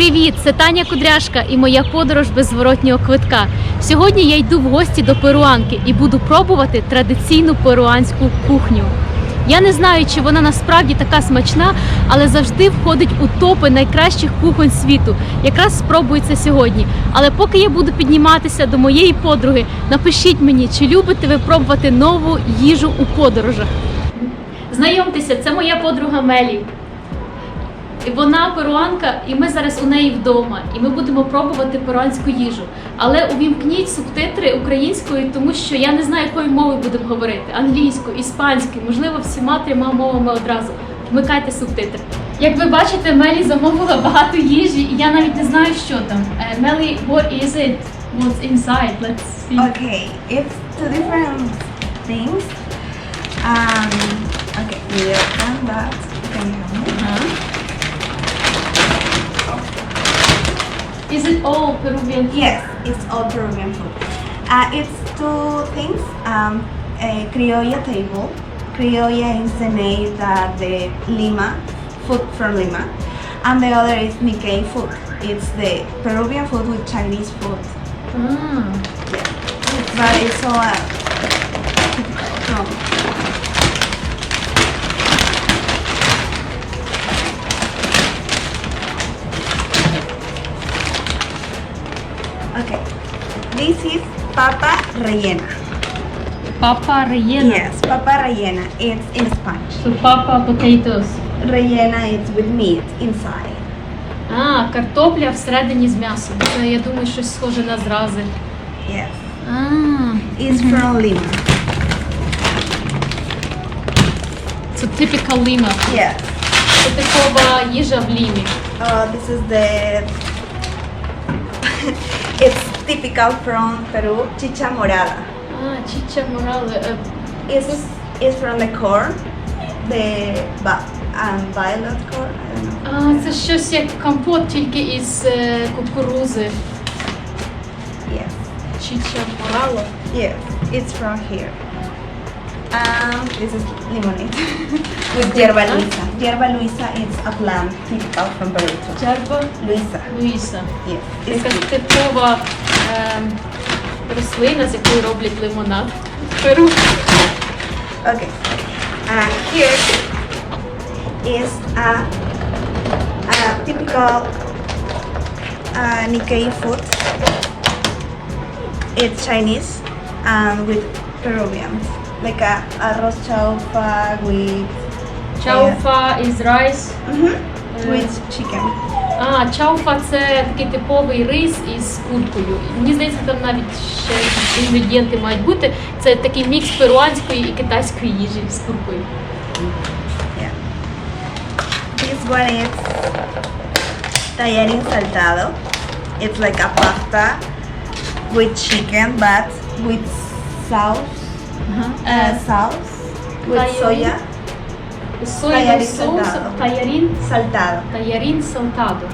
Привіт, це Таня Кудряшка і моя подорож без зворотнього квитка. Сьогодні я йду в гості до перуанки і буду пробувати традиційну перуанську кухню. Я не знаю, чи вона насправді така смачна, але завжди входить у топи найкращих кухонь світу. Якраз спробую це сьогодні. Але поки я буду підніматися до моєї подруги, напишіть мені, чи любите ви пробувати нову їжу у подорожах. Знайомтеся, це моя подруга Мелі. І Вона перуанка, і ми зараз у неї вдома, і ми будемо пробувати перуанську їжу. Але увімкніть субтитри українською, тому що я не знаю, якою мовою будемо говорити: англійською, іспанською, можливо, всіма трьома мовами одразу. Вмикайте субтитри. Як ви бачите, Мелі замовила багато їжі, і я навіть не знаю, що там. Е, Мелі, what is it? What's inside? Let's see. Okay, it's two different things. Um, okay, we open that. Can you help me? Is it all Peruvian? food? Yes, it's all Peruvian food. Uh, it's two things. Um, a criolla table. Criolla is the name that the Lima food from Lima, and the other is Nikkei food. It's the Peruvian food with Chinese food. Ah. Yeah, but it's all uh, typical this is papa rellena. Papa rellena. Yes, papa rellena. It's in Spanish. So papa potatoes. Rellena is with meat inside. А, картопля всередині з м'ясом. Це я думаю, щось схоже на зрази. Yes, А, it's from Lima. це typical Lima. Yes. Це типова їжа в Лімі. Uh, this is the. it's typical from Peru, chicha morada. А, чіча морали. Е, It's, it's from the corn, the ba- um, violet corn. I don't know. А, це щось як компот, тільки із е, кукурузи. Yes, Чіча морало. yes, it's from here. Um, this is lemonade with yerba luisa. Yerba luisa is a plant typical from Peru. too. Джерба Luisa. Луїса. Yes, it's Якась good. типова е, рослина, з якої роблять лимонад. в Перу. Okay. Uh, here is a, a typical uh, Nikkei food. It's Chinese and with Peruvian, like a arroz chaufa with Чауфа із райс. With chicken. А, чауфа це такий типовий рис із куркою. Мені здається, там навіть ще інгредієнти мають бути. Це такий мікс перуанської і китайської їжі з куркою. Yeah. This one is tallarín saltado. It's like a pasta with chicken, but with sauce. Uh, sauce with soya Соєвий Таярін соус, салтадо. таярін, saltado. таярін салтадо.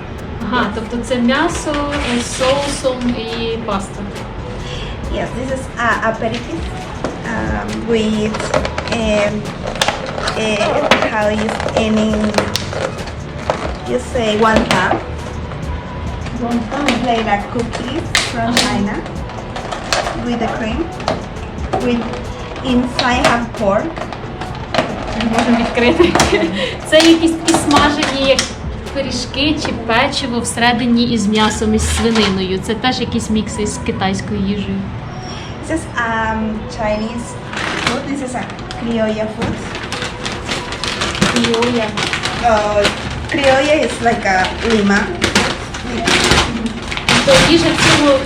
Ага, Yes. тобто це м'ясо з соусом і паста. Yes, this is a aperitif um, with um, uh, how you any you say wonton, like a cookies from Uh-huh. China with the cream. With inside have pork. Можемо відкрити. Це якісь такі смажені як пиріжки чи печиво всередині із м'ясом із свининою. Це теж якісь мікси із китайською їжею. This is um, Chinese food. This is a criolla food. Кріоя. Uh, criolla is like a lima. Тобто їжа цього,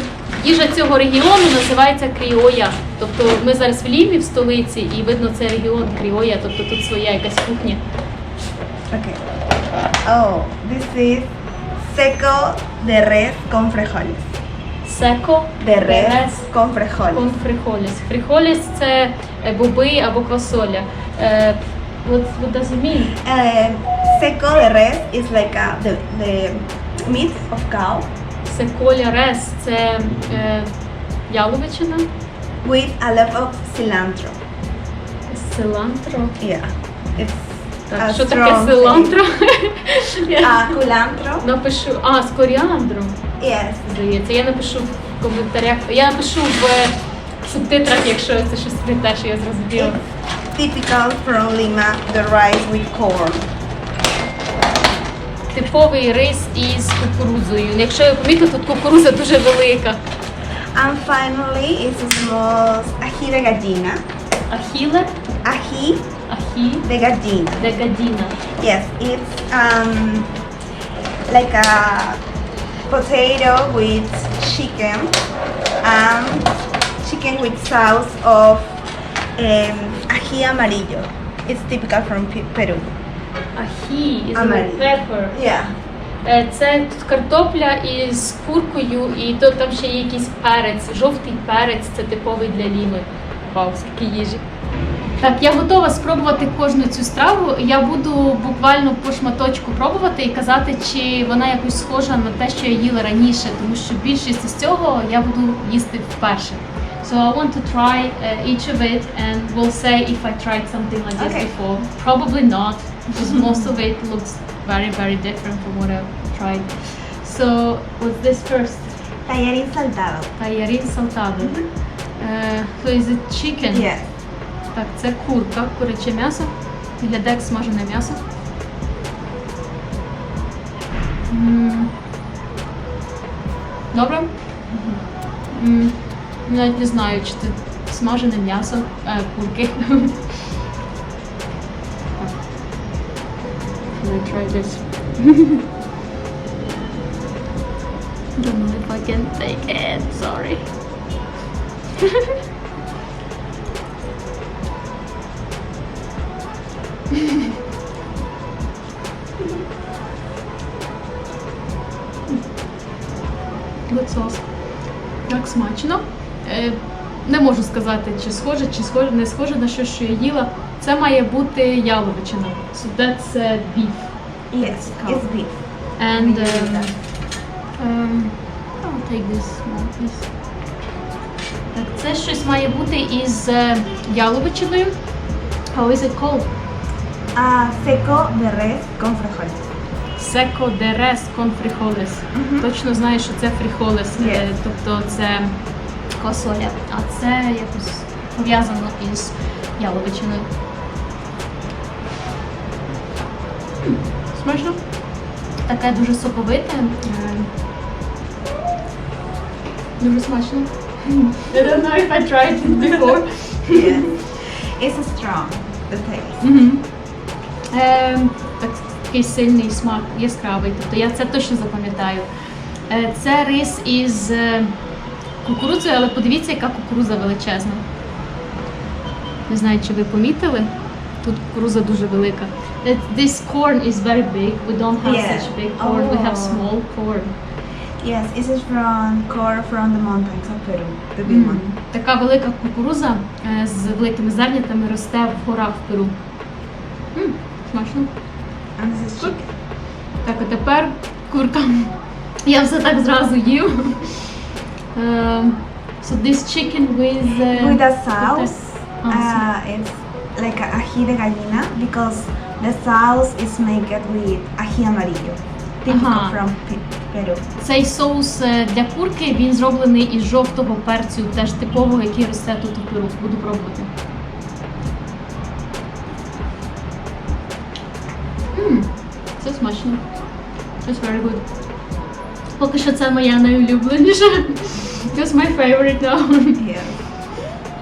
їжа цього регіону називається кріоя. Тобто ми зараз в Лімі, в столиці, і видно це регіон кріоя, тобто тут своя якась кухня. Okay. Oh, this is seco de res con frijoles. Секо De res con frijoles. кон фрихоліс. Фрихоліс це е, боби або квасоля. Е, What, what does it mean? Uh, seco de res is like a, the, the meat of cow Секоля рес це е, яловичина, with a lot of cilantro. cilantro. Yeah, it's Так, a що таке strong силантро? Я Uh, culantro. напишу. А, з коріандром. Yes. Здається, я напишу в коментарях. Я напишу в е, субтитрах, якщо це щось не те, що я зрозуміла. Typical from Lima, the rice with corn. Типовий рис із кукурудзою. Якщо я помітила, тут кукурудза дуже велика. And finally, it's small ají de gallina. Ajila? Ají Ají de gallina. de gallina. Yes, it's um, like a potato with chicken and chicken with sauce of um, ají amarillo. It's typical from Peru. Ají is a pepper. Yeah. Е, Це картопля із куркою, і то там ще є якийсь перець. Жовтий перець це типовий для ліми. Вау, скільки їжі. Так, я готова спробувати кожну цю страву. Я буду буквально по шматочку пробувати і казати, чи вона якось схожа на те, що я їла раніше, тому що більшість із цього я буду їсти вперше. So I want to try uh, each of it and we'll say if I tried something like this Okay. before. Probably not, because most of it looks very, very different from what I've tried. So, what's this first? Tallarín saltado. Tallarín saltado. Uh, so is it chicken? Yes. Так, це курка, куряче м'ясо. Виглядає як смажене м'ясо. М. Добре? М, Навіть не знаю, чи це смажене м'ясо е, курки. I try this? Don't know if I can take it, sorry. Good sauce. Так смачно. Е, не можу сказати, чи схоже, чи схоже, не схоже на щось, що я їла. Це має бути яловичина. So that's uh, beef. Yes, cow. it's beef. And um, um, I'll take this one, please. Так, це щось має бути із е, яловичиною. How is it called? Ah, seco de res con frijoles. Секо де рес кон фріхолес. Мгм. Точно знаю, що це фріхолес, е, тобто це косоля, а це якось пов'язано із яловичиною. М, Смачно. Таке дуже соковите. Дуже смачно. I don't know if I tried it before. Yes. It's strong, the taste. Мгм. Е, так, такий сильний смак, яскравий. Тобто я це точно запам'ятаю. Е, це рис із е, кукурудзою, але подивіться, яка кукурудза величезна. Не знаю, чи ви помітили. Тут кукурудза дуже велика. This corn is very big. We don't have Yeah. such big corn. Oh. We have Oh. small corn. Yes, this is from corn from the mountains of Peru, the big one. Така велика кукурудза е, з великими зернятами росте в горах в Перу. М, смачно. And this is chicken. Так, а тепер курка. Я все так зразу їм. Um, so this chicken with, uh, With the sauce, Ah, uh, it's like a ají de gallina because the sauce is made with ají amarillo, typical Aha. from Pe- Peru. Цей соус е, для курки він зроблений із жовтого перцю, теж типового, який росте тут у Перу. Буду пробувати. Мм, це смачно. It's very good. Поки що це моя найулюбленіша. It's my favorite now. Yes.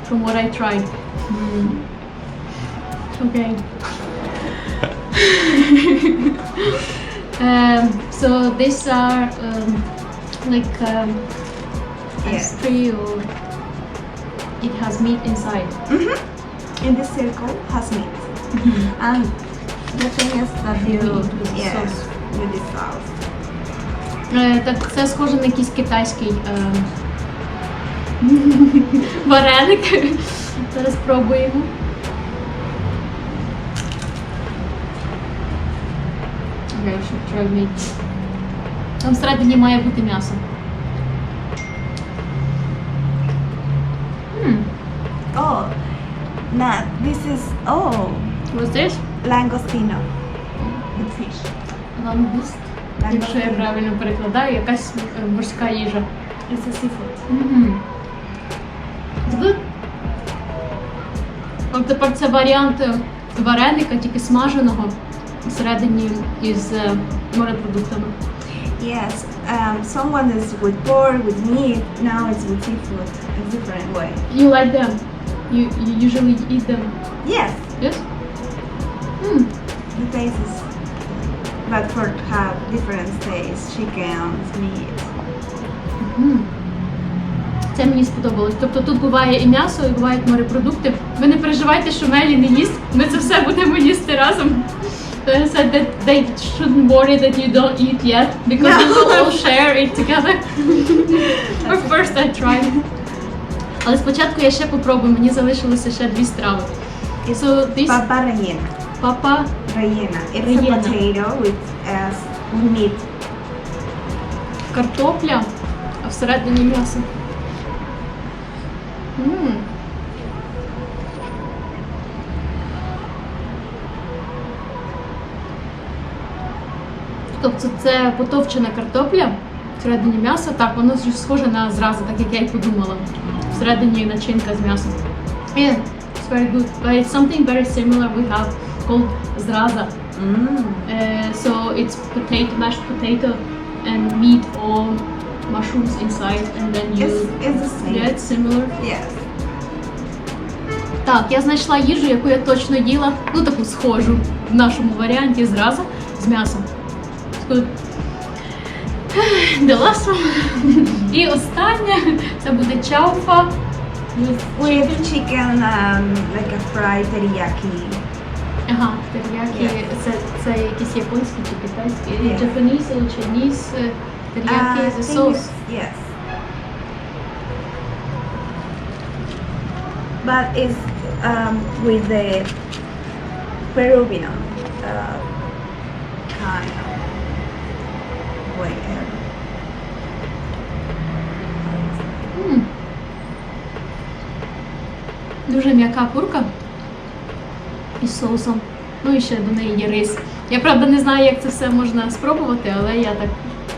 from what I tried. Okay. um, so these are um, like um, Yes. pastry or it has meat inside. Mm-hmm. In this circle has meat. And the thing is that you, Meat with yes, sauce. with the sauce. Е, так це схоже на якийсь китайський е, вареник. Зараз спробуємо. Should try. Там всередині має бути м'ясо. М, Oh, now this is oh What's this? langostino with fish. Лангуст. Якщо я правильно перекладаю, якась морська їжа. It's a seafood. Мгм. It's good. От тепер це варіант вареника, тільки смаженого всередині із е, морепродуктами. Yes, um, someone is with pork, with meat. Now it's with seafood. A different way. You like them? You, you usually eat them? Yes, Yes? Mm. the taste is. But for have different tastes, chicken, meat. Мгм. Це мені сподобалось. Тобто тут буває і м'ясо, і бувають морепродукти. Ви не переживайте, що Мелі не їсть. Ми це все будемо їсти разом. They said that they shouldn't worry that you don't eat yet because we will all share it together. But first I try. Але спочатку я ще попробую, мені залишилося ще дві страви. So this papa rellena. папа Rellena. It's Rellena. a potato with uh, meat. картопля, а всередині м'ясо. М. Тобто це потовчена картопля, всередині м'ясо, так, воно схоже на зразу, так як я й подумала. Всередині начинка з м'ясом. Yeah, it's very good. But it's something very similar we have called zraza. Mm. Uh, so it's potato, mashed potato, and meat or mushrooms inside, and then you. It's, it's the same. Yeah, it's similar. Yes. Так, я знайшла їжу, яку я точно їла, ну таку схожу в нашому варіанті зразу з м'ясом. It's good. The last one. І останнє це буде чауфа. with With chicken. chicken, um, like a fried teriyaki. Ага, теріякі. Yeah. Це, це якісь японські чи китайські. Yeah. Japanese or Chinese uh, teriyaki Uh, is a I think sauce. it's- Yes. But it's um, with the Peruvian uh, kind Дуже м'яка курка із соусом. Ну і ще до неї є рис. Я правда не знаю, як це все можна спробувати, але я так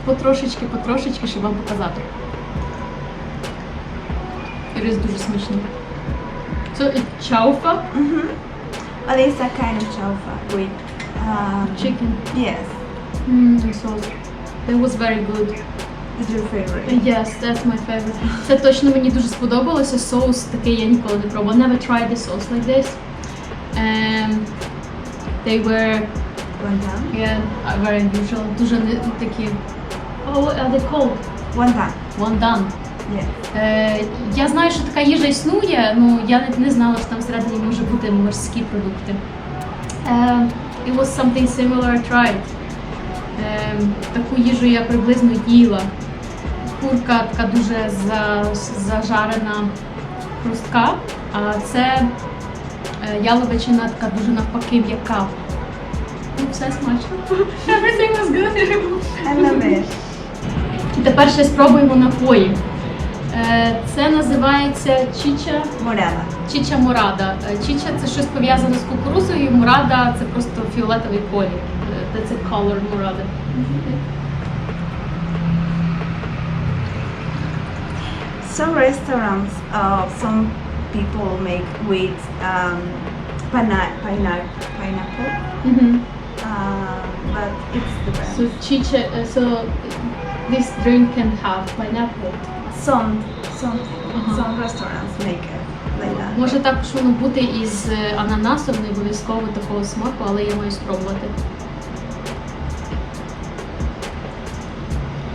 потрошечки, потрошечки, щоб вам показати. Рис дуже смачний. So it's chaufa Mm-hmm. But it's a kind of chaufa with um, chicken. Yes, Mm, the sauce. It was very good. It's your favorite. Yes, that's my favorite. Це точно мені дуже сподобалося. Соус такий я ніколи не пробувала. Never tried a sauce like this. And they were Wonton. yeah, very unusual. Дуже не такі. Oh, what are they called? Wonton. Wonton. Yes. Е, я знаю, що така їжа існує, ну я не, не знала, що там всередині може бути морські продукти. Е, it was something similar I tried. Е, таку їжу я приблизно їла. Курка така дуже зажарена хрустка, а це е, яловичина така дуже навпаки м'яка. Ну, все смачно. Everything was good. I love it. І тепер ще спробуємо напої. Е, Це називається чіча, Morada. чіча мурада. Е, Чіча це щось пов'язане з кукурузою, мурада це просто фіолетовий колір. Е, a color мурада. Some restaurants, uh, some people make with um, pana- pina- pineapple, Мгм. uh, but it's the best. So chicha, uh, so this drink can have pineapple. Some, some, Ага. some restaurants make it like that. Може також воно бути із е, ананасом, не обов'язково такого смаку, але я маю спробувати.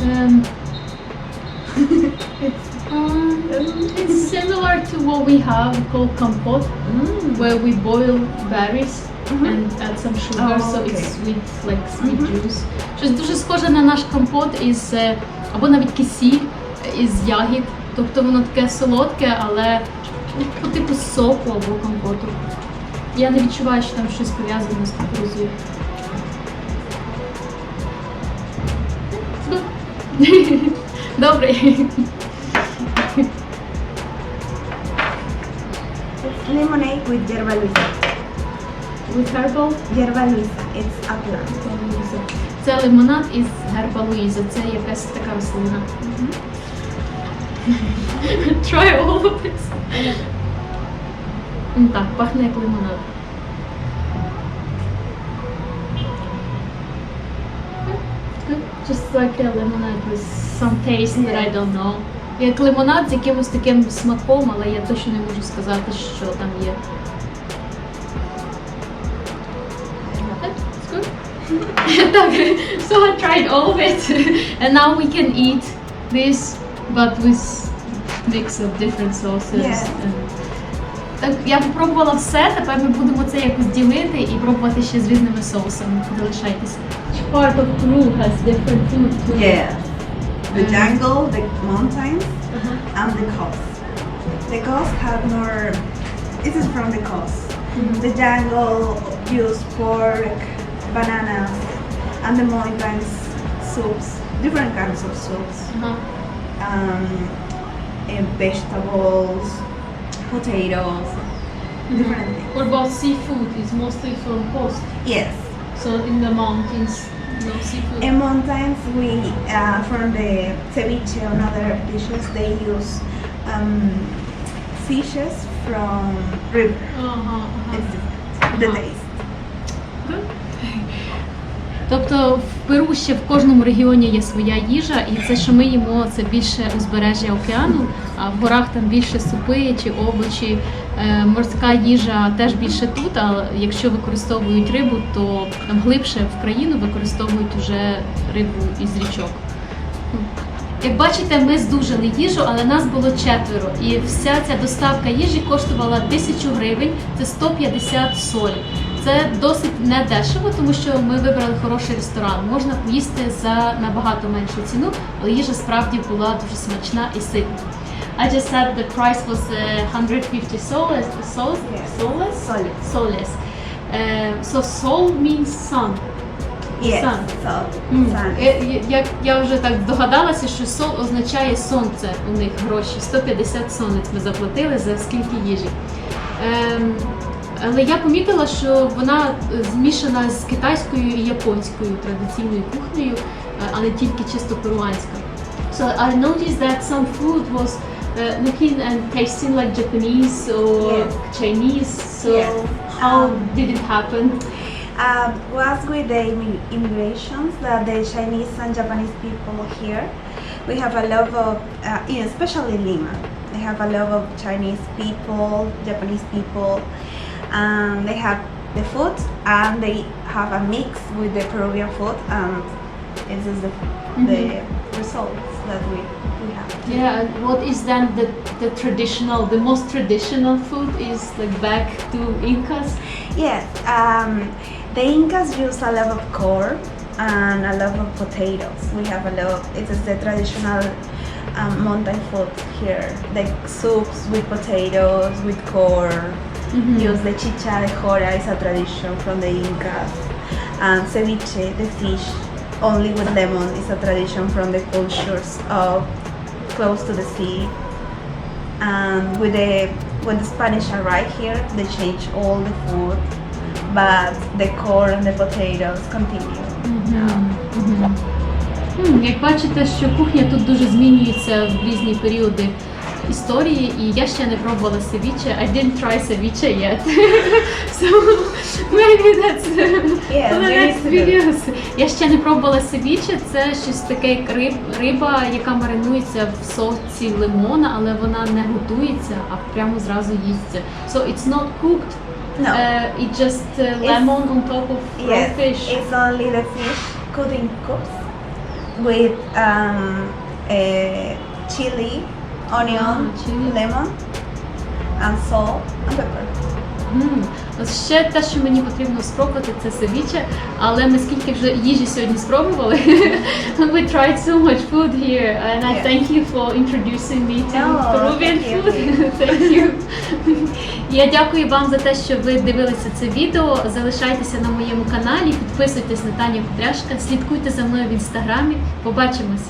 Ем, Similar to what we have called compote, Mm. where we boil berries Mhm. and add some sugar, Oh, so okay. it's sweet, like sweet Mhm. juice. Щось дуже схоже на наш компот із е, або навіть кисіль із ягід. Тобто воно таке солодке, але ну, по типу соку або компоту. Я не відчуваю, що там щось пов'язане з кукурузою. Добре. lemonade with yerba luisa. With herbal? Yerba Luisa, it's a plant. Луїза. Це лимонад із герба Луїза. Це якась така рослина. Try all of this. М, Так, пахне як лимонад. Just like a lemonade with some taste that I don't know. Як лимонад з якимось таким смаком, але я точно не можу сказати, що там є. Так, so I tried all of it and now we can eat this but with mix of different sauces. Yeah. Так, я попробувала все, тепер ми будемо це якось ділити і пробувати ще з різними соусами. Залишайтеся. Part of Peru has different food too. The jungle, the mountains, Uh-huh. and the coast. The coast have more. This is from the coast. Mhm. The jungle use pork, bananas, and the mountains soups, different kinds of soups, Uh-huh. um, and vegetables, potatoes, different things. What about seafood? It's mostly from coast. Yes. So in the mountains, and sometimes we, uh, from the ceviche and other dishes, they use um, fishes from river. Uh -huh, uh -huh. It's the taste. Uh-huh. Good. Тобто в Перу ще в кожному регіоні є своя їжа, і це, що ми їмо, це більше узбережжя океану, а в горах там більше супи чи овочі. Е, Морська їжа теж більше тут, а якщо використовують рибу, то там глибше в країну використовують уже рибу із річок. Як бачите, ми здужали їжу, але нас було четверо. І вся ця доставка їжі коштувала тисячу гривень, це 150 соль. Це досить недешево, тому що ми вибрали хороший ресторан. Можна поїсти за набагато меншу ціну, але їжа справді була дуже смачна і ситна. I just said the price was uh, 150 soles. Soles? Soles? Soles. Soles. Uh, so sol means sun. Yes. Sun. М, sun. Як я вже так здогадалася, що сол означає сонце у них гроші. 150 сонець ми заплатили за скільки їжі. Ем, але я помітила, що вона е, змішана з китайською і японською традиційною кухнею, е, а не тільки чисто перуанська. So I noticed that some food was uh, looking and tasting like Japanese or Yes. Chinese. So Yes. how Um, did it happen? Uh, was with the immi- immigrations that the Chinese and Japanese people here. We have a lot of, uh, in especially Lima, they have a lot of Chinese people, Japanese people, and they have the food and they have a mix with the Peruvian food, and this is the, the results that we, we have. Yeah, what is then the, the traditional, the most traditional food is like back to Incas? Yes, um, the Incas use a lot of corn and a lot of potatoes. We have a lot. It is the traditional um, mountain food here. Like soups with potatoes, with corn Use the chicha de jora is a tradition from the Incas. And ceviche, the fish, only with lemon is a tradition from the cultures of close to the sea. And with the when the Spanish arrived here, they changed all the food, but the corn and the potatoes continue. now. Хм, Як бачите, що кухня тут дуже змінюється в різні періоди історії, і я ще не пробувала ceviche. I didn't try ceviche yet. so maybe that's Yeah, for the next videos. Я ще не пробувала ceviche. Це щось таке як риб, риба, яка маринується в соці лимона, але вона не готується, а прямо зразу їсться. So it's not cooked. No. Uh, it's just uh, lemon it's, on top of raw Yes, fish. it's only the fish cut in cubes with um, uh, chili, onion, chili. lemon, and salt and pepper. Ось ще те, що мені потрібно спробувати, це севіче, але ми скільки вже їжі сьогодні спробували. We tried so much food here and I thank you for introducing me to No, Peruvian thank you. food. thank you. Я дякую вам за те, що ви дивилися це відео. Залишайтеся на моєму каналі, підписуйтесь на Таня Кудряшка, слідкуйте за мною в інстаграмі. Побачимось!